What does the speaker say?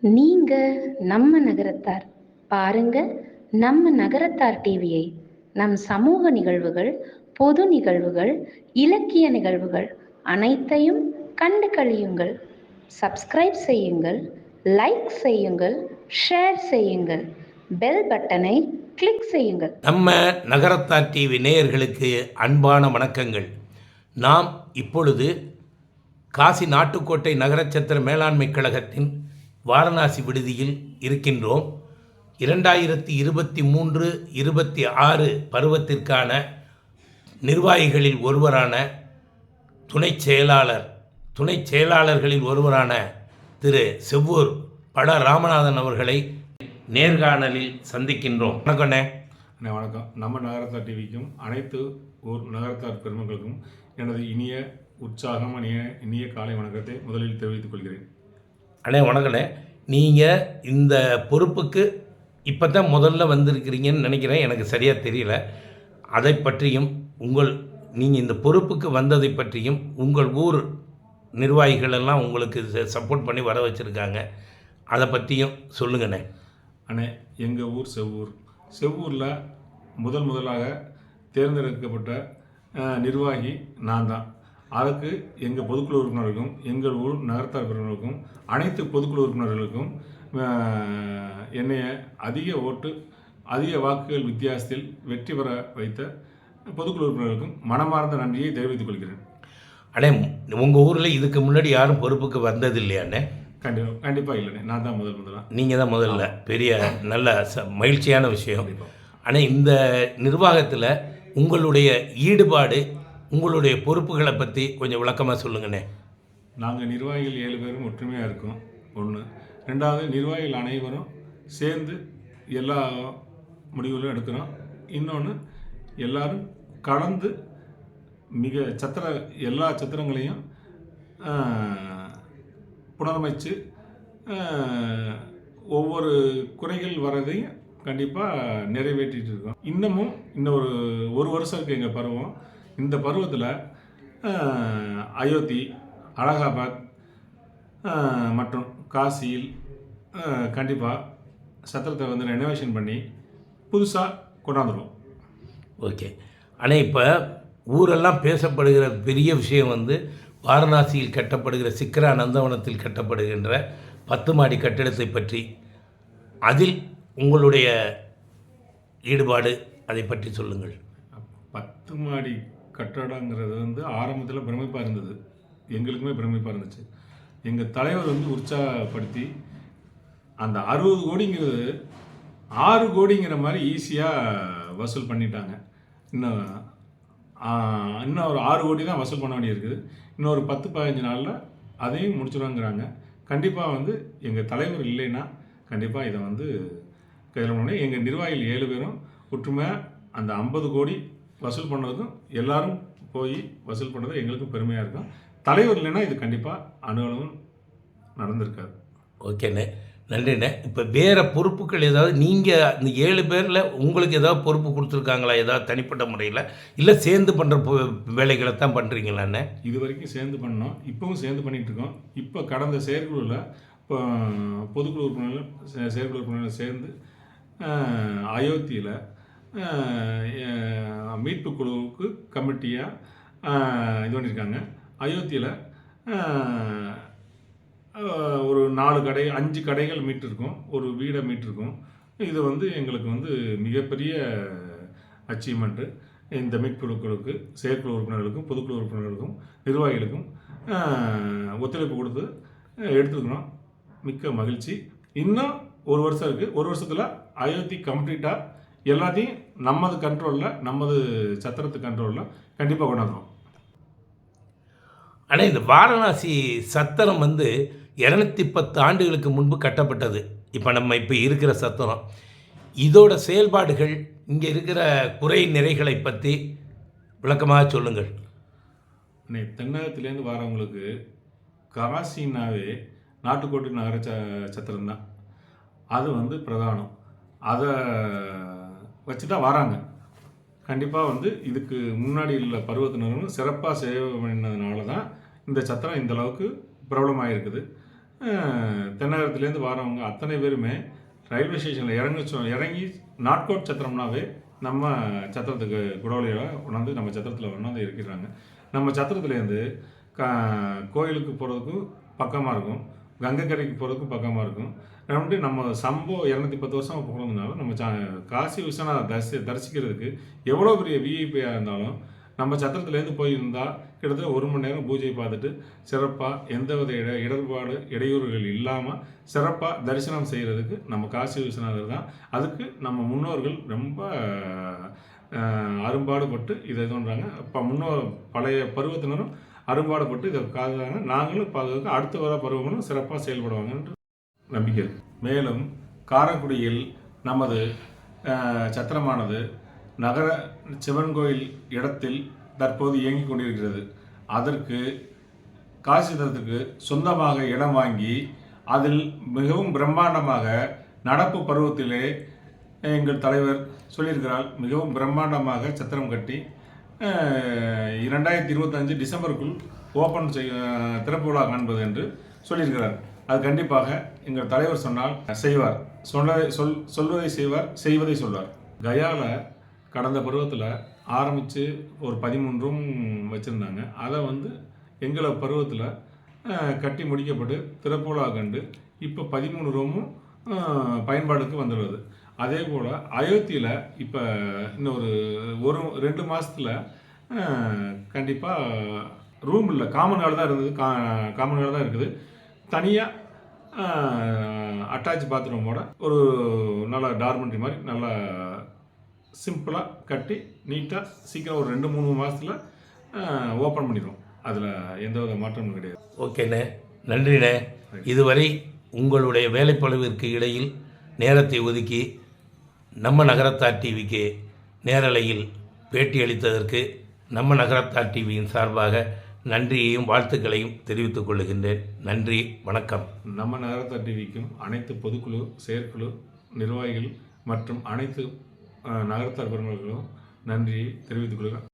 நீங்க நம்ம நகரத்தார். பாருங்க நம்ம நகரத்தார் டிவியை. நம் சமூக நிகழ்வுகள் பொது நிகழ்வுகள் இலக்கிய நிகழ்வுகள் அனைத்தையும் கண்டு கழியுங்கள். சப்ஸ்கிரைப் செய்யுங்கள் லைக் செய்யுங்கள் ஷேர் செய்யுங்கள். பெல் பட்டனை கிளிக் செய்யுங்கள். நம்ம நகரத்தார் டிவி நேயர்களுக்கு அன்பான வணக்கங்கள். நாம் இப்பொழுது காசி நாட்டுக்கோட்டை நகரச்சத்திர மேலாண்மை கழகத்தின் வாரணாசி விடுதியில் இருக்கின்றோம். இரண்டாயிரத்தி இருபத்தி மூன்று இருபத்தி ஆறு பருவத்திற்கான நிர்வாகிகளில் ஒருவரான துணை செயலாளர் துணை செயலாளர்களில் ஒருவரான திரு செவ்வூர் பட ராமநாதன் அவர்களை நேர்காணலில் சந்திக்கின்றோம். வணக்கண்ணே அண்ணே வணக்கம். நம்ம நகரத்தார் டிவிக்கும் அனைத்து ஊர் நகரத்தார் பெருமக்களுக்கும் எனது இனிய உற்சாகம் இனிய இனிய காலை வணக்கத்தை முதலில் தெரிவித்துக் கொள்கிறேன். அண்ணே வணக்கண்ணே. நீங்கள் இந்த பொறுப்புக்கு இப்போ தான் முதல்ல வந்திருக்கிறீங்கன்னு நினைக்கிறேன். எனக்கு சரியாக தெரியல. அதை பற்றியும் உங்கள் நீங்கள் இந்த பொறுப்புக்கு வந்ததை பற்றியும் உங்கள் ஊர் நிர்வாகிகள் எல்லாம் உங்களுக்கு சப்போர்ட் பண்ணி வர வச்சுருக்காங்க. அதை பற்றியும் சொல்லுங்கண்ணே. அண்ணே எங்கள் ஊர் செவ்வூர் செவ்வூரில் முதல் முதலாக தேர்ந்தெடுக்கப்பட்ட நிர்வாகி நான் தான். அதுக்கு எங்கள் பொதுக்குழு உறுப்பினர்களுக்கும் எங்கள் ஊர் நகரத்தார் பெருமக்களுக்கும் அனைத்து பொதுக்குழு உறுப்பினர்களுக்கும் என்னைய அதிக ஓட்டு அதிக வாக்குகள் வித்தியாசத்தில் வெற்றி பெற வைத்த பொதுக்குழு உறுப்பினர்களுக்கும் மனமார்ந்த நன்றியை தெரிவித்துக் கொள்கிறேன். அண்ணே உங்கள் ஊரில் இதுக்கு முன்னாடி யாரும் பொறுப்புக்கு வந்தது இல்லையாண்ணே கண்டிப்பாக கண்டிப்பாக இல்லைண்ணே. நான் தான் முதல் முதலாக நீங்கள் தான் முதல்ல. பெரிய நல்ல ச மகிழ்ச்சியான விஷயம். ஆனால் இந்த நிர்வாகத்தில் உங்களுடைய ஈடுபாடு உங்களுடைய பொறுப்புகளை பற்றி கொஞ்சம் விளக்கமாக சொல்லுங்கண்ணே. நாங்கள் நிர்வாகிகள் ஏழு பேரும் ஒற்றுமையாக இருக்கோம் ஒன்று ரெண்டாவது நிர்வாகிகள் அனைவரும் சேர்ந்து எல்லா முடிவுகளும் எடுக்கிறோம். இன்னொன்று எல்லாரும் கலந்து மிக சத்திர எல்லா சத்திரங்களையும் புனரமைச்சு ஒவ்வொரு குறைகள் வரதையும் கண்டிப்பாக நிறைவேற்றிட்டு இருக்கோம். இன்னமும் இன்னும் ஒரு ஒரு வருஷம் இருக்குது எங்கள் பருவம். இந்த பருவத்தில் அயோத்தி அலகாபாத் மற்றும் காசியில் கண்டிப்பாக சத்திரத்தை வந்து ரெனோவேஷன் பண்ணி புதுசாக கொண்டாந்துருவோம். ஓகே. ஆனால் இப்போ ஊரெல்லாம் பேசப்படுகிற பெரிய விஷயம் வந்து வாரணாசியில் கட்டப்படுகிற சிக்கரா நந்தவனத்தில் கட்டப்படுகின்ற பத்து மாடி கட்டிடத்தை பற்றி அதில் உங்களுடைய ஈடுபாடு அதை பற்றி சொல்லுங்கள். பத்து மாடி கட்டடங்கிறது வந்து ஆரம்பத்தில் பிரமிப்பாக இருந்தது. எங்களுக்குமே பிரமிப்பாக இருந்துச்சு. எங்கள் தலைவர் வந்து உற்சாகப்படுத்தி அந்த அறுபது கோடிங்கிறது ஆறு கோடிங்கிற மாதிரி ஈஸியாக வசூல் பண்ணிட்டாங்க. இன்னும் இன்னும் ஒரு ஆறு கோடி தான் வசூல் பண்ண வேண்டியிருக்குது. இன்னும் ஒரு பத்து பதினஞ்சு நாளில் அதையும் முடிச்சிடுவாங்கிறாங்க கண்டிப்பாக வந்து எங்கள் தலைவர் இல்லைன்னா கண்டிப்பாக இதை வந்து கையில் எங்கள் நிர்வாகிகள் ஏழு பேரும் ஒற்றுமையாக அந்த ஐம்பது கோடி வசூல் பண்ணதுக்கும் எல்லாரும் போய் வசூல் பண்ணது எங்களுக்கும் பெருமையாக இருக்கும். தலைவர் இல்லைன்னா இது கண்டிப்பாக அனுகூலமும் நடந்திருக்காது. ஓகேண்ணே. நன்றிண்ணே. இப்போ வேறு பொறுப்புகள் ஏதாவது நீங்கள் இந்த ஏழு பேரில் உங்களுக்கு ஏதாவது பொறுப்பு கொடுத்துருக்காங்களா? ஏதாவது தனிப்பட்ட முறையில்? இல்லை சேர்ந்து பண்ணுற வேலைகளை தான் பண்ணுறீங்களாண்ணே இது வரைக்கும் சேர்ந்து பண்ணோம். இப்போவும் சேர்ந்து பண்ணிட்டு இருக்கோம். இப்போ கடந்த செயற்குழுவில் இப்போ பொதுக்குழு உறுப்பினர்கள் செயற்குழு உறுப்பினர்கள் சேர்ந்து அயோத்தியில் மீட்பு குழுவுக்கு கமிட்டியாக இது பண்ணியிருக்காங்க. அயோத்தியில் ஒரு நாலு கடை அஞ்சு கடைகள் மீட்டிருக்கோம். ஒரு வீடை மீட்டிருக்கோம். இது வந்து எங்களுக்கு வந்து மிகப்பெரிய அச்சீவ்மெண்ட்டு. இந்த மீட்புழுக்களுக்கு செயற்குழு உறுப்பினர்களுக்கும் பொதுக்குழு உறுப்பினர்களுக்கும் நிர்வாகிகளுக்கும் ஒத்துழைப்பு கொடுத்து ஆஹ், மிக்க மகிழ்ச்சி. இன்னும் ஒரு வருஷம் இருக்குது ஒரு வருஷத்தில் அயோத்தி கம்ப்ளீட்டாக எல்லாத்தையும் நமது கண்ட்ரோலில் நமது சத்திரத்து கண்ட்ரோலில் கண்டிப்பாக கொண்டாந்துரும் ஆனால் இந்த வாரணாசி சத்திரம் வந்து இரநூத்தி பத்து ஆண்டுகளுக்கு முன்பு கட்டப்பட்டது. இப்போ நம்ம இப்போ இருக்கிற சத்திரம். இதோட செயல்பாடுகள் இங்கே இருக்கிற குறை நிறைகளை பற்றி விளக்கமாக சொல்லுங்கள். அன்னை தென்னகத்துலேருந்து வரவங்களுக்கு காசினாவே நாட்டுக்கோட்டை நகர ச சத்திரம் தான் அது வந்து பிரதானம். அதை வச்சு தான் வராங்க. கண்டிப்பாக வந்து இதுக்கு முன்னாடி உள்ள பருவத்தினரும் சிறப்பாக சேவை பண்ணினதுனால தான் இந்த சத்திரம் இந்த அளவுக்கு பிரபலமாக இருக்குது தென்னகரத்துலேருந்து வரவங்க அத்தனை பேருமே ரயில்வே ஸ்டேஷனில் இறங்கி இறங்கி நாட்கோட் சத்திரம்னாவே நம்ம சத்திரத்துக்கு குடவழியில் கொண்டாந்து நம்ம சத்திரத்தில் கொண்டாந்து இருக்கிறாங்க. நம்ம சத்திரத்துலேருந்து க கோயிலுக்கு போகிறதுக்கும் பக்கமாக இருக்கும். கங்கைக்கரைக்கு போகிறதுக்கும் பக்கமாக இருக்கும். வந்துட்டு நம்ம சம்போ இரநூத்தி பத்து வருஷம் போகிறதுனால நம்ம ச காசி விஸ்வநாத தரிசி தரிசிக்கிறதுக்கு எவ்வளோ பெரிய விஐபியாக இருந்தாலும் நம்ம சத்திரத்துலேருந்து போயிருந்தால் கிட்டத்தட்ட ஒரு மணி நேரம் பூஜை பார்த்துட்டு சிறப்பாக எந்தவித இட இடர்பாடு இடையூறுகள் இல்லாமல் சிறப்பாக தரிசனம் செய்கிறதுக்கு நம்ம காசி விஸ்வநாதர் தான். அதுக்கு நம்ம முன்னோர்கள் ரொம்ப அரும்பாடுபட்டு இதை இது பண்ணுறாங்க இப்போ முன்னோ பழைய பருவத்தினரும் அரும்பாடுபட்டு இதை நாங்களும் பாதுகாக்க அடுத்த வர பருவங்களும் சிறப்பாக செயல்படுவாங்கன்ற நம்பிக்கை. மேலும் காரைக்குடியில் நமது சத்திரமானது நகர சிவன் கோயில் இடத்தில் தற்போது இயங்கிக் கொண்டிருக்கிறது. அதற்கு காசிதத்துக்கு சொந்தமாக இடம் வாங்கி அதில் மிகவும் பிரம்மாண்டமாக நடப்பு பருவத்திலே எங்கள் தலைவர் சொல்லியிருக்கிறார் மிகவும் பிரம்மாண்டமாக சத்திரம் கட்டி இரண்டாயிரத்தி இருபத்தஞ்சு டிசம்பருக்குள் ஓப்பன் செய்ய திறப்பு விழா காண்பது என்று சொல்லியிருக்கிறார். அது கண்டிப்பாக எங்கள் தலைவர் சொன்னால் செய்வார். சொன்னதை சொல் சொல்வதை செய்வார் செய்வதை சொல்வார். கயாவில் கடந்த பருவத்தில் ஆரம்பித்து ஒரு பதிமூணு வச்சுருந்தாங்க. அதை வந்து எங்களை பருவத்தில் கட்டி முடிக்கப்பட்டு திறப்புலா கண்டு இப்போ பதிமூணு ரூமும் பயன்பாடுக்கு வந்துடுவது அதே போல் அயோத்தியில் இப்போ இன்னொரு ஒரு ரெண்டு மாதத்தில் கண்டிப்பாக ரூம் இல்லை காமன் ஹால் தான் இருந்தது. கா காமன் ஹால் தான் இருக்குது. தனியாக அட்டாச் பாத்ரூமோட ஒரு நல்ல டார்மெண்ட்ரி மாதிரி நல்லா சிம்பிளாக கட்டி நீட்டாக சீக்கிரம் ஒரு ரெண்டு மூணு மாதத்தில் ஓப்பன் பண்ணிடுவோம் அதில் எந்த வித மாற்றமும் கிடையாது. ஓகேண்ணே நன்றிண்ணே. இதுவரை உங்களுடைய வேலைப்பளுவிற்கு இடையில் நேரத்தை ஒதுக்கி நம்ம நகரத்தார் டிவிக்கு நேரலையில் பேட்டியளித்ததற்கு நம்ம நகரத்தார் டிவியின் சார்பாக நன்றியையும் வாழ்த்துக்களையும் தெரிவித்துக் கொள்கின்றேன். நன்றி வணக்கம். நம்ம நகரத்தார் டிவிக்கும் அனைத்து பொதுக்குழு செயற்குழு நிர்வாகிகள் மற்றும் அனைத்து நகரத்தார் பெருமக்களுக்கும் நன்றியை தெரிவித்துக் கொள்கிறேன்.